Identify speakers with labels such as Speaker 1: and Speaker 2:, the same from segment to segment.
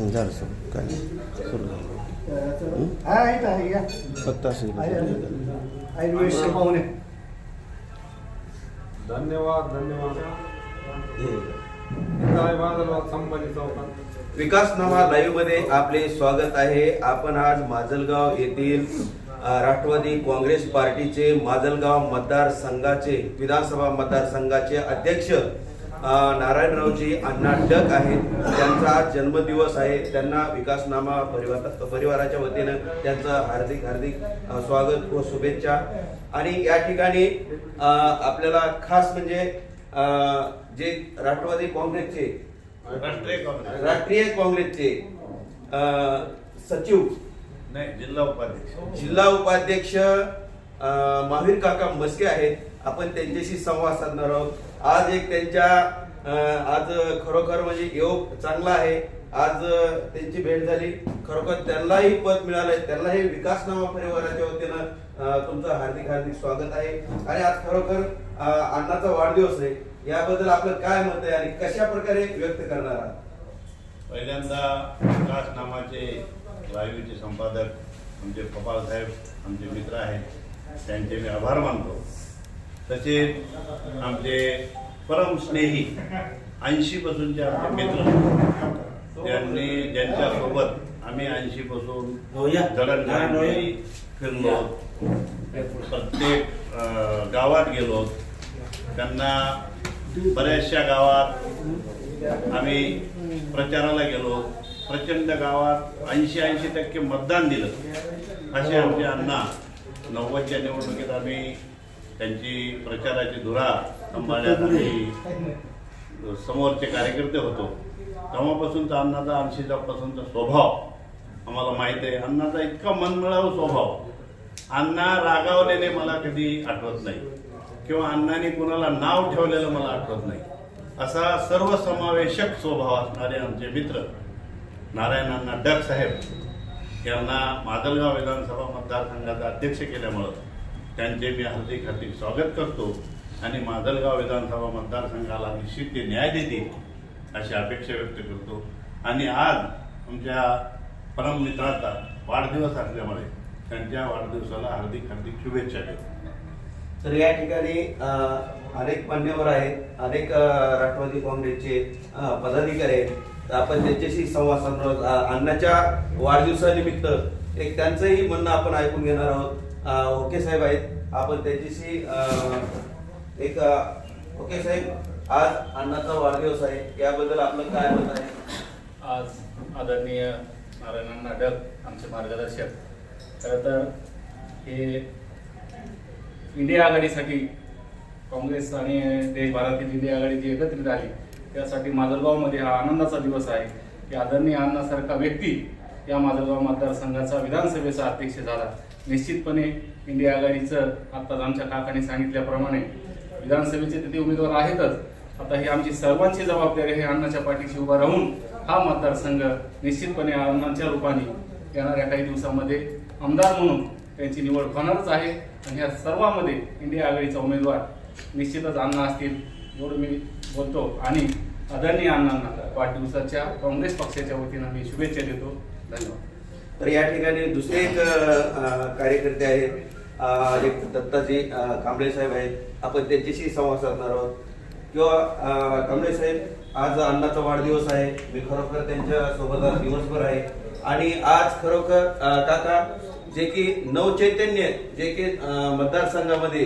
Speaker 1: झालं सर काय नाही. सुरू झालं. फक्त
Speaker 2: धन्यवाद धन्यवाद
Speaker 3: विकास नामा लाईव्हमध्ये आपले स्वागत आहे आपण आज माजलगाव येथील राष्ट्रवादी काँग्रेस पार्टीचे माजलगाव मतदारसंघाचे विधानसभा मतदारसंघाचे अध्यक्ष नारायणरावजी अण्णा डक आहेत. त्यांचा आज जन्मदिवस आहे. त्यांना विकासनामा परिवार परिवाराच्या वतीनं त्यांचं हार्दिक हार्दिक स्वागत व शुभेच्छा. आणि या ठिकाणी आपल्याला खास म्हणजे जे राष्ट्रवादी काँग्रेसचे
Speaker 4: राष्ट्रीय काँग्रेस.
Speaker 3: राष्ट्रीय काँग्रेसचे सचिव
Speaker 4: नाही जिल्हा उपाध्यक्ष.
Speaker 3: जिल्हा उपाध्यक्ष महावीर काका मस्के आहेत. आपण त्यांच्याशी संवाद साधणार आहोत. आज एक त्यांच्या आज खरोखर म्हणजे योग चांगला आहे. आज त्यांची भेट झाली. खरोखर त्यांनाही पद मिळालंय. त्यांनाही विकासनामा परिवाराच्या वतीनं तुमचं हार्दिक हार्दिक स्वागत आहे. आणि आज खरोखर अण्णाचा वाढदिवस आहे. याबद्दल आपलं काय मत आहे आणि कशा प्रकारे व्यक्त करणार आहात?
Speaker 4: पहिल्यांदा विकास नामाचे लाईव्हचे संपादक आमचे पपाल साहेब आमचे मित्र आहेत. त्यांचे मी आभार मानतो. तसेच आमचे परम स्नेही ऐंशी पासूनचे आमचे मित्र त्यांनी ज्यांच्या सोबत आम्ही ऐंशी पासून जडणघडण फिरलो प्रत्येक गावात गेलो त्यांना बऱ्याचशा गावात आम्ही प्रचाराला गेलो. प्रचंड गावात ऐंशी ऐंशी टक्के मतदान दिलं. असे आमचे अण्णा नव्वदच्या निवडणुकीत आम्ही त्यांची प्रचाराची धुरा सांभाळण्यात आम्ही समोरचे कार्यकर्ते होतो. तेव्हापासूनचा अण्णाचा ऐंशीचा पासूनचा स्वभाव आम्हाला माहीत आहे. अण्णाचा इतका मनमिळावू स्वभाव. अण्णा रागावलेले मला कधी आठवत नाही. किंवा अण्णाने कुणाला नाव ठेवलेलं मला आठवत नाही. असा सर्वसमावेशक स्वभाव असणारे आमचे मित्र नारायण अण्णा डक साहेब यांना माजलगाव विधानसभा मतदारसंघाचा अध्यक्ष केल्यामुळं त्यांचे मी हार्दिक हार्दिक स्वागत करतो. आणि माजलगाव विधानसभा मतदारसंघाला निश्चित ते न्याय देतील अशी अपेक्षा व्यक्त करतो. आणि आज आमच्या परम मित्राचा वाढदिवस असल्यामुळे त्यांच्या वाढदिवसाला हार्दिक हार्दिक शुभेच्छा देतो.
Speaker 3: तर या ठिकाणी अनेक मान्यवर आहेत अनेक राष्ट्रवादी काँग्रेसचे पदाधिकारी आहेत. तर आपण त्यांच्याशी संवाद साधणार आहोत. अण्णाच्या वाढदिवसानिमित्त एक त्यांचंही म्हणणं आपण ऐकून घेणार आहोत. ओके साहेब आहेत. आपण त्यांच्याशी एक ओके साहेब आज अण्णाचा वाढदिवस आहे. याबद्दल आपलं काय मत आहे?
Speaker 5: आज आदरणीय नारायणांना डक आमचे मार्गदर्शक. खरं तर हे इंडिया आघाडीसाठी काँग्रेस आणि देशभरातील इंडिया आघाडी जी एकत्रित आली त्यासाठी माजलगावमध्ये हा आनंदाचा दिवस आहे. की आदरणीय अण्णासारखा व्यक्ती या माजलगाव मतदारसंघाचा विधानसभेचा अध्यक्ष झाला. निश्चितपणे इंडिया आघाडीचं आत्ताच आमच्या काकाने सांगितल्याप्रमाणे विधानसभेचे तिथे उमेदवार आहेतच. आता ही आमची सर्वांची जबाबदारी आहे अण्णाच्या पाठीशी उभा राहून हा मतदारसंघ निश्चितपणे अण्णांच्या रूपाने येणाऱ्या काही दिवसामध्ये आमदार म्हणून त्यांची निवड होणारच आहे. आणि ह्या सर्वांमध्ये इंडिया आघाडीचा उमेदवार निश्चितच अण्णा असतील एवढं मी बोलतो. आणि आदरणीय अण्णांना वाढदिवसाच्या काँग्रेस पक्षाच्या वतीनं मी शुभेच्छा देतो. धन्यवाद.
Speaker 3: तर या ठिकाणी दुसरे एक कार्यकर्ते आहेत. एक दत्ताजी कांबळे साहेब आहेत. आपण त्यांच्याशी संवाद साधणार आहोत. किंवा कांबळे साहेब आज अण्णाचा वाढदिवस आहे. मी खरोखर त्यांच्यासोबत आज दिवसभर आहे. आणि आज खरोखर काका जे की नवचैतन्य जे की मतदारसंघामध्ये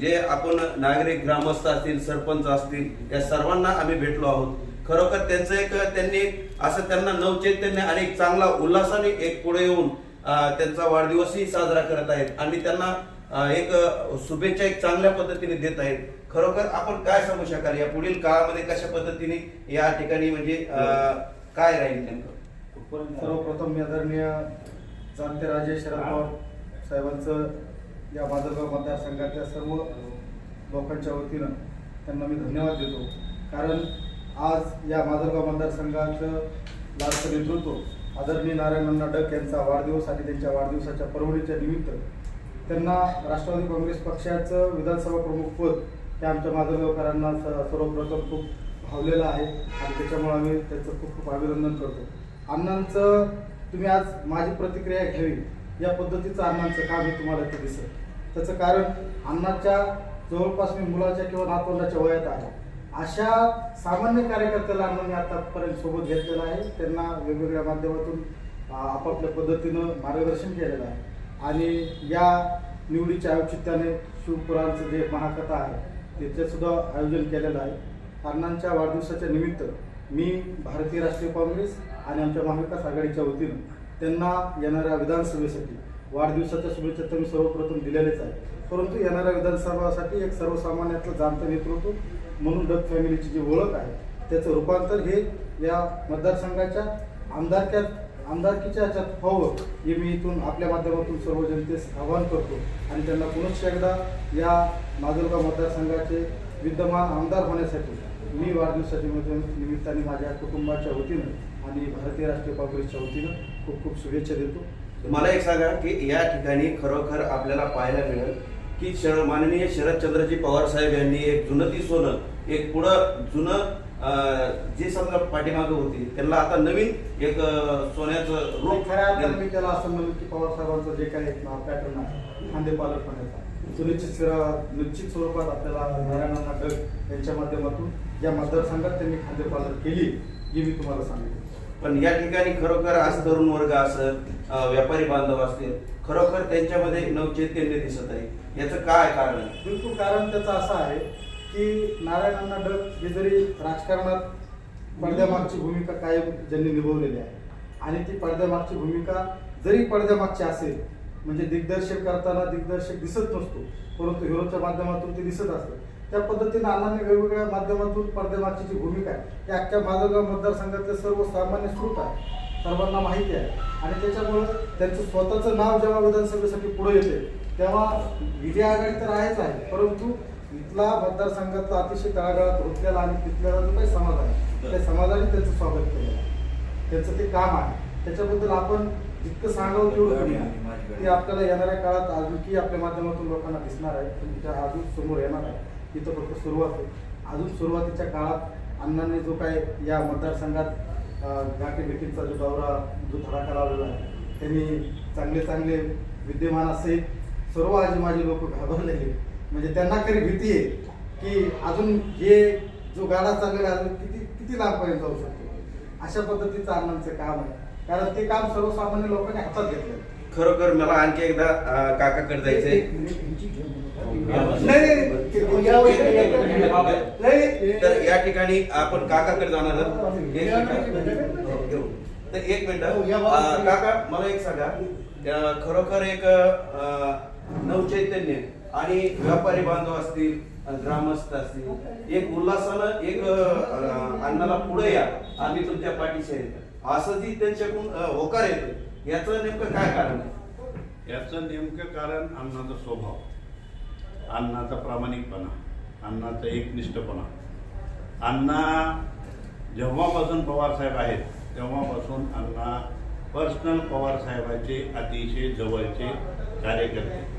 Speaker 3: जे आपण नागरिक ग्रामस्थ असतील सरपंच असतील या सर्वांना आम्ही भेटलो आहोत. खरोखर त्यांचं एक त्यांनी असं त्यांना नवचैतन्य आणि एक चांगला उल्हासाने एक पुढे येऊन त्यांचा वाढदिवसही साजरा करत आहेत आणि त्यांना एक शुभेच्छा एक चांगल्या पद्धतीने देत आहेत. खरोखर आपण काय सांगू शकाल? या पुढील काळामध्ये कशा पद्धतीने या ठिकाणी म्हणजे काय राहील नेमकं?
Speaker 6: सर्वप्रथम मी आदरणीय जाणते राजे शरद पवार साहेबांचं या माजलगाव मतदारसंघातल्या सर्व लोकांच्या वतीनं त्यांना मी धन्यवाद देतो. कारण आज या माजलगाव मतदारसंघाचं लाडकं नेतृत्व आदरणीय नारायण अण्णा डक यांचा वाढदिवस आणि त्यांच्या वाढदिवसाच्या परवणीच्या निमित्त त्यांना राष्ट्रवादी काँग्रेस पक्षाचं विधानसभा प्रमुख पद हे आमच्या माजलगावकरांना स- सर्वप्रथम खूप भावलेलं आहे. आणि त्याच्यामुळे आम्ही त्याचं खूप खूप अभिनंदन करतो. अण्णांचं तुम्ही आज माझी प्रतिक्रिया घ्यावी या पद्धतीचं अण्णांचं काम हे तुम्हाला ते दिसत. त्याचं कारण अण्णाच्या जवळपास मी मुलाच्या किंवा नातवंडाच्या वयात आहे. अशा सामान्य कार्यकर्त्याला मी आतापर्यंत सोबत घेतलेलं आहे. त्यांना वेगवेगळ्या माध्यमातून आपापल्या पद्धतीनं मार्गदर्शन केलेलं आहे. आणि या निवडीच्या औचित्याने शिवपुराणचं जे महाकथा आहे त्याचंसुद्धा आयोजन केलेलं आहे. अण्णांच्या वाढदिवसाच्या निमित्त मी भारतीय राष्ट्रीय काँग्रेस आणि आमच्या महाविकास आघाडीच्या वतीनं त्यांना येणाऱ्या विधानसभेसाठी वाढदिवसाच्या शुभेच्छा तर मी सर्वप्रथम दिलेलेच आहे परंतु येणाऱ्या विधानसभासाठी एक सर्वसामान्यातलं जाणतं नेतृत्व म्हणून डग फॅमिलीची जी ओळख आहे त्याचं रूपांतर हे या मतदारसंघाच्या आमदारक्यात आमदारकीच्या ह्याच्यात व्हावं हे मी इथून आपल्या माध्यमातून सर्व जनतेस आवाहन करतो. आणि त्यांना पुनश्च एकदा या माजलगाव मतदारसंघाचे विद्यमान आमदार होण्यासाठी मी वाढदिवसाच्या निमित्ताने माझ्या कुटुंबाच्या वतीनं आणि भारतीय राष्ट्रीय काँग्रेसच्या वतीनं खूप खूप शुभेच्छा देतो.
Speaker 3: मला एक सांगा की या ठिकाणी खरोखर आपल्याला पाहायला मिळेल की शर माननीय शरदचंद्रजी पवार साहेब यांनी एक जुनं ती सोनं एक पुढं जुनं जे समजा पाठीमागं होती त्यांना आता नवीन एक सोन्याचं रूप
Speaker 6: खऱ्या अर्थाने. मी त्याला असं म्हणेन की पवार साहेबांचं जे काही पॅटर्न आहे खांदे पालकपणाचा सुनिश्चित स्वर- निश्चित स्वरूपात आपल्याला नारायण नाटक यांच्या माध्यमातून या मतदारसंघात त्यांनी खांदे पालक केली ही मी तुम्हाला सांगितलं
Speaker 3: पण या ठिकाणी खरोखर आज तरुण वर्ग असेल व्यापारी बांधव असतील खरोखर त्यांच्यामध्ये नवचैतन्य दिसत आहे. याचं काय कारण आहे?
Speaker 6: बिलकुल कारण त्याचं असं आहे की नारायण डग हे जरी राजकारणात पडद्यामागची भूमिका कायम ज्यांनी निभवलेली आहे आणि ती पडद्यामागची भूमिका जरी पडद्यामागची असेल म्हणजे दिग्दर्शक करताना दिग्दर्शक दिसत नसतो परंतु हिरोच्या माध्यमातून ते दिसत असतं त्या पद्धतीने अण्णांनी वेगवेगळ्या माध्यमातून पडद्यामागची जी भूमिका आहे. ती अख्ख्या माजलगाव मतदारसंघातले सर्व सामान्य स्रोत आहे सर्वांना माहिती आहे. आणि त्याच्यामुळं त्यांचं स्वतःचं नाव जेव्हा विधानसभेसाठी पुढे येते तेव्हा विजय आघाडी तर आहेच आहे. परंतु इथला मतदारसंघातला अतिशय तळागाळात होतलेला आणि तिथल्याला जो काही समाज आहे त्या समाजाने त्यांचं स्वागत केलं आहे. त्यांचं ते काम आहे. त्याच्याबद्दल आपण जितकं सांगावं तेवढं ते आपल्याला येणाऱ्या काळात आणखी आपल्या माध्यमातून लोकांना दिसणार आहे. तुमच्या अजून समोर येणार आहे. इथं फक्त सुरुवात आहे. अजून सुरुवातीच्या काळात अण्णांनी जो काय या मतदारसंघात अं, गाठी भेटींचा जो दौरा जो धडाका लावलेला आहे त्यांनी चांगले चांगले विद्यमान असे सर्व आजी माझे लोक घाबरलेले. म्हणजे त्यांना खरी भीती आहे की अजून हे जो गाडा चाललेला आहे अजून किती किती लांबपर्यंत जाऊ शकतो? अशा पद्धतीचं अण्णांचं काम आहे. कारण ते काम सर्वसामान्य लोकांनी हातात घेतलं
Speaker 3: खरोखर मला आणखी एकदा काकाकडे जायचंय.
Speaker 6: नाही, नाही, ते- नाही,
Speaker 3: तर या ठिकाणी आपण काकाकडे जाणार आहोत. एक मिनिट. तर एक मिनिट. अं, काका मला एक सांगा. खरोखर एक नवचैतन्य आणि व्यापारी बांधव असतील ग्रामस्थ असतील एक उल्हासानं एक अण्णाला पुढे या. आम्ही तुमच्या पाठीशी असं जी त्यांच्याकडून होकार येतो याचं नेमकं काय कारण आहे?
Speaker 4: याचं नेमकं कारण अण्णाचा स्वभाव. अण्णाचा प्रामाणिकपणा अण्णाचा एकनिष्ठपणा. अण्णा जेव्हापासून पवारसाहेब आहेत तेव्हापासून अण्णा पर्सनल पवारसाहेबाचे अतिशय जवळचे कार्यकर्ते.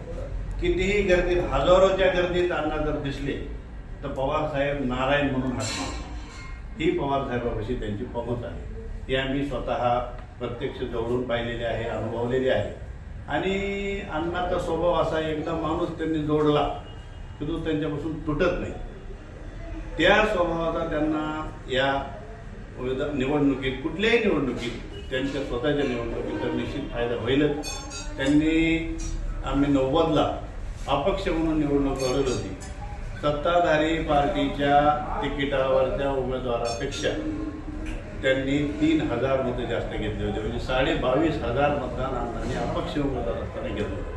Speaker 4: कितीही गर्दीत हजारोच्या गर्दीत अण्णा जर दिसले तर पवारसाहेब नारायण म्हणून हाक ही पवारसाहेबापाशी त्यांची पमत आहे. ती आम्ही स्वतः प्रत्यक्ष जवळून पाहिलेली आहे अनुभवलेली आहे. आणि अण्णाचा स्वभाव असा एकदा माणूस त्यांनी जोडला की तो त्यांच्यापासून तुटत नाही. त्या स्वभावाचा त्यांना या निवडणुकीत कुठल्याही निवडणुकीत त्यांच्या स्वतःच्या निवडणुकीत तर निश्चित फायदा होईलच. त्यांनी आम्ही नव्वदला अपक्ष म्हणून निवडणूक लढवली होती. सत्ताधारी पार्टीच्या तिकिटावरच्या उमेदवारापेक्षा त्यांनी तीन हजार मतं जास्त घेतले होते. म्हणजे साडे बावीस हजार मतदान आमदारांनी अपक्ष उमेदवार असताना घेतलं होतं.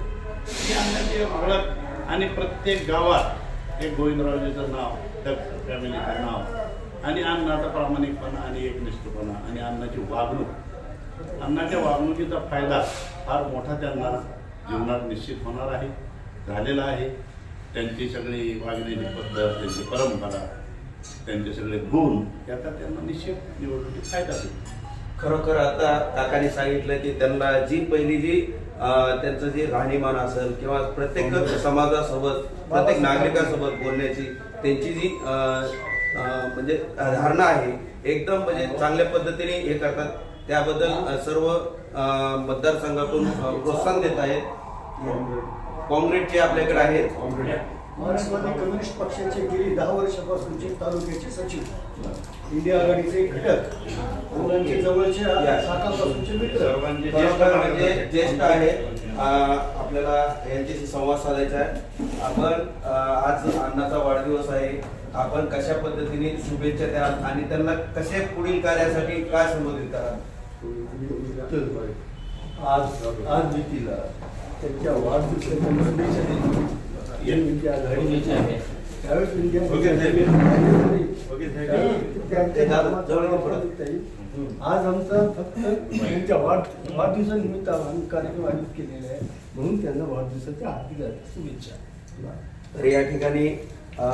Speaker 4: ही ओळख आणि प्रत्येक गावात एक गोविंदरावजीचं नाव त्या फॅमिलीचं नाव आणि अण्णाचा प्रामाणिकपणा आणि एकनिष्ठपणा आणि अण्णाची वागणूक. अण्णाच्या वागणुकीचा फायदा फार मोठा त्यांना जीवनात निश्चित होणार आहे झालेला आहे. त्यांची सगळी वागण्याची पद्धत त्यांची परंपरा त्यांचे सगळे गुण याचा त्यांना निश्चित निवडणुकीत फायदा होईल.
Speaker 3: खरोखर आता काकाने सांगितलं की त्यांना जी पहिली जी त्यांचं जे राहणीमान असेल किंवा प्रत्येक समाजासोबत प्रत्येक नागरिकासोबत बोलण्याची त्यांची जी म्हणजे धारणा आहे एकदम म्हणजे चांगल्या पद्धतीने हे करतात. त्याबद्दल सर्व मतदारसंघातून प्रोत्साहन देत आहेत. काँग्रेसचे आपल्याकडे आहेत.
Speaker 1: महाराष्ट्रवादी कम्युनिस्ट पक्षाचे गेली दहा वर्षापासूनचे तालुक्याचे सचिव इंडिया आघाडीचे घटक मुलांचे जवळचे
Speaker 3: या.
Speaker 1: शाखापासूनचे मित्र.
Speaker 3: ज्येष्ठ म्हणजे ज्येष्ठ आहे. आपल्याला यांच्याशी संवाद साधायचा आहे. आपण आज अण्णाचा वाढदिवस आहे. आपण कशा पद्धतीने शुभेच्छा द्याल आणि त्यांना कशा पुढील कार्यासाठी काय संबोधित कराल?
Speaker 1: आज आज मी तिला त्यांच्या वाढदिवसाच्या शुभेच्छा. इंडिया त्यावेळेस इंडिया. आज आमचा फक्त त्यांच्या वाढ वाढदिवसानिमित्त आम्ही कार्यक्रम आयोजित केलेला आहे. म्हणून त्यांना वाढदिवसाच्या हार्दिक शुभेच्छा.
Speaker 3: तर या ठिकाणी अ,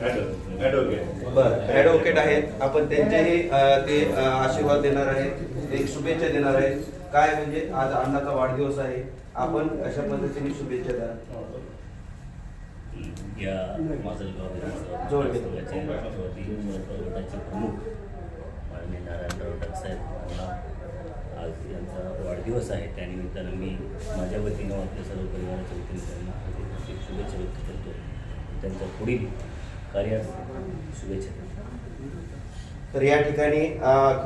Speaker 4: ॲडव्होकेट
Speaker 3: बर ऍडव्होकेट आहेत. आपण त्यांचेही अ, ते आशीर्वाद देणार आहेत एक शुभेच्छा देणार आहेत काय म्हणजे आज अण्णाचा वाढदिवस आहे. आपण अशा पद्धतीने शुभेच्छा द्या.
Speaker 7: या माजलगाव विधानसभा गटाचे प्रमुख माननीय नारायणराव टाकसाहेब आज यांचा वाढदिवस आहे. त्यानिमित्तानं मी माझ्या वतीनं आपल्या सर्व परिवाराच्या वतीने त्यांना हार्दिक शुभेच्छा व्यक्त करतो. त्यांच्या पुढील कार्यास शुभेच्छा देतो.
Speaker 3: तर या ठिकाणी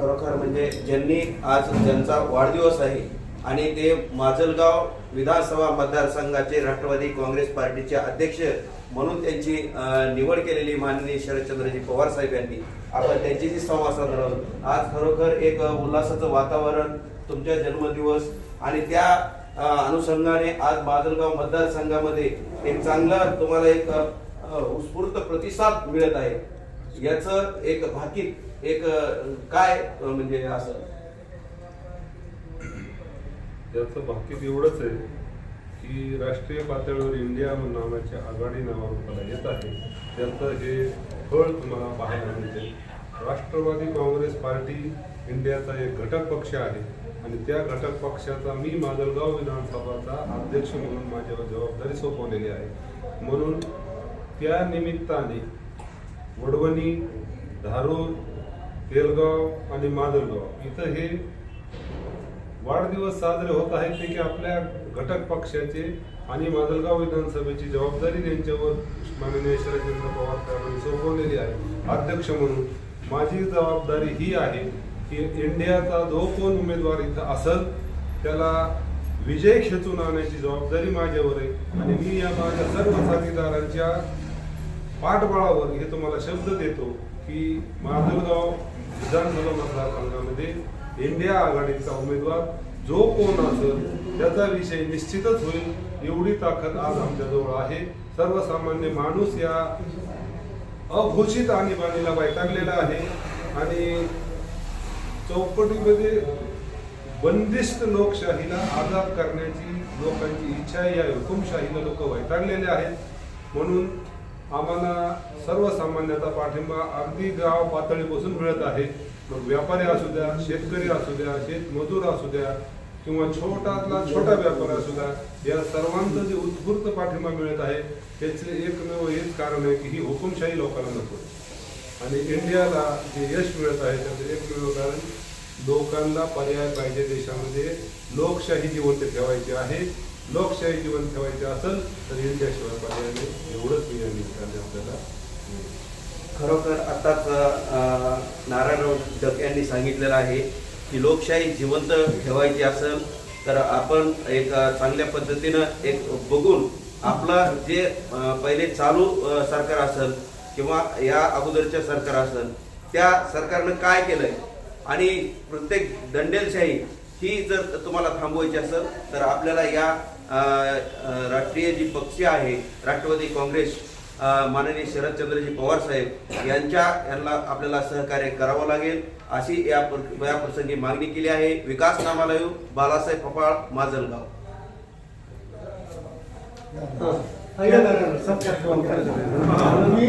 Speaker 3: खरोखर म्हणजे ज्यांनी आज ज्यांचा वाढदिवस आहे आणि ते माजलगाव विधानसभा मतदारसंघाचे राष्ट्रवादी काँग्रेस पार्टीचे अध्यक्ष म्हणून त्यांची निवड केलेली माननीय शरदचंद्रजी पवार साहेब यांनी. आपण त्यांच्याशी संवाद साधणार आहोत. आज खरोखर एक उल्हासाचं वातावरण तुमच्या जन्मदिवस आणि त्या अनुषंगाने आज माजलगाव मतदारसंघामध्ये एक चांगला तुम्हाला एक उत्स्फूर्त प्रतिसाद मिळत आहे. याचं एक भाकीत एक काय म्हणजे असं?
Speaker 2: ज्याचं भाकीत एवढंच आहे की राष्ट्रीय पातळीवर इंडिया नावाच्या आघाडी नावारूपाला येत आहे. त्याचं हे फळ तुम्हाला पाहायला मिळते. राष्ट्रवादी काँग्रेस पार्टी इंडियाचा एक घटक पक्ष आहे आणि त्या घटक पक्षाचा मी माजलगाव विधानसभाचा अध्यक्ष म्हणून माझ्यावर जबाबदारी सोपवलेली आहे. म्हणून त्या निमित्ताने वडवणी धारूर तेलगाव आणि माजलगाव इथं हे वाढदिवस साजरे होत आहेत ते की आपल्या घटक पक्षाचे आणि माजलगाव विधानसभेची जबाबदारी त्यांच्यावर माननीय शरदचंद्र पवार साहेबांनी सोपवलेली आहे. अध्यक्ष म्हणून माझी जबाबदारी ही आहे की इंडियाचा जो कोण उमेदवार इथं असल त्याला विजय खेचून आणण्याची जबाबदारी माझ्यावर आहे. आणि मी या माझ्या सर्व साथीदारांच्या पाठबळावर हे तुम्हाला शब्द देतो की माजलगाव विधानसभा मतदारसंघामध्ये इंडिया आघाडीचा उमेदवार जो कोण असेल त्याचा विषय निश्चितच होईल एवढी ताकद आज आमच्याजवळ आहे. सर्वसामान्य माणूस या अघोषित आणीबाणीला वैतागलेला आहे. आणि चौकटीमध्ये बंदिस्त लोकशाहीला आजाद करण्याची लोकांची इच्छा आहे. या हुकुमशाहीला लोक वैतागलेले आहेत. म्हणून आम्हाला सर्वसामान्याचा पाठिंबा अगदी गाव पातळीपासून मिळत आहे. मग व्यापारी असू द्या शेतकरी असू द्या शेतमजूर असू द्या किंवा छोटातला छोटा व्यापार असू द्या या सर्वांचं जे उत्स्फूर्त पाठिंबा मिळत आहे त्याचे एकमेव हेच कारण आहे की ही हुकुमशाही लोकांना नको. आणि इंडियाला जे यश मिळत आहे त्याचं एकमेव कारण लोकांना पर्याय पाहिजे देशामध्ये. लोकशाही जिवंत ठेवायची आहे. लोकशाही जिवंत ठेवायची असेल तर इंडियाशिवाय पर्याय एवढंच मी या निमित्ताने आपल्याला
Speaker 3: खरोखर आताच नारायण नारायणराव डक यांनी सांगितलेलं आहे की लोकशाही जिवंत ठेवायची असेल तर आपण एक चांगल्या पद्धतीनं एक बघून आपलं जे पहिले चालू सरकार असेल किंवा या अगोदरच्या सरकार असेल त्या सरकारनं काय केलंय? आणि प्रत्येक दंडेलशाही ही जर तुम्हाला थांबवायची असेल तर आपल्याला या राष्ट्रीय जी पक्ष आहे राष्ट्रवादी काँग्रेस माननीय शरदचंद्रजी पवार साहेब यांच्या यांना आपल्याला सहकार्य करावं लागेल अशी या प्रसंगी मागणी केली आहे विकास नामालय बालासाहेब पपाळ माजलगाव
Speaker 1: मी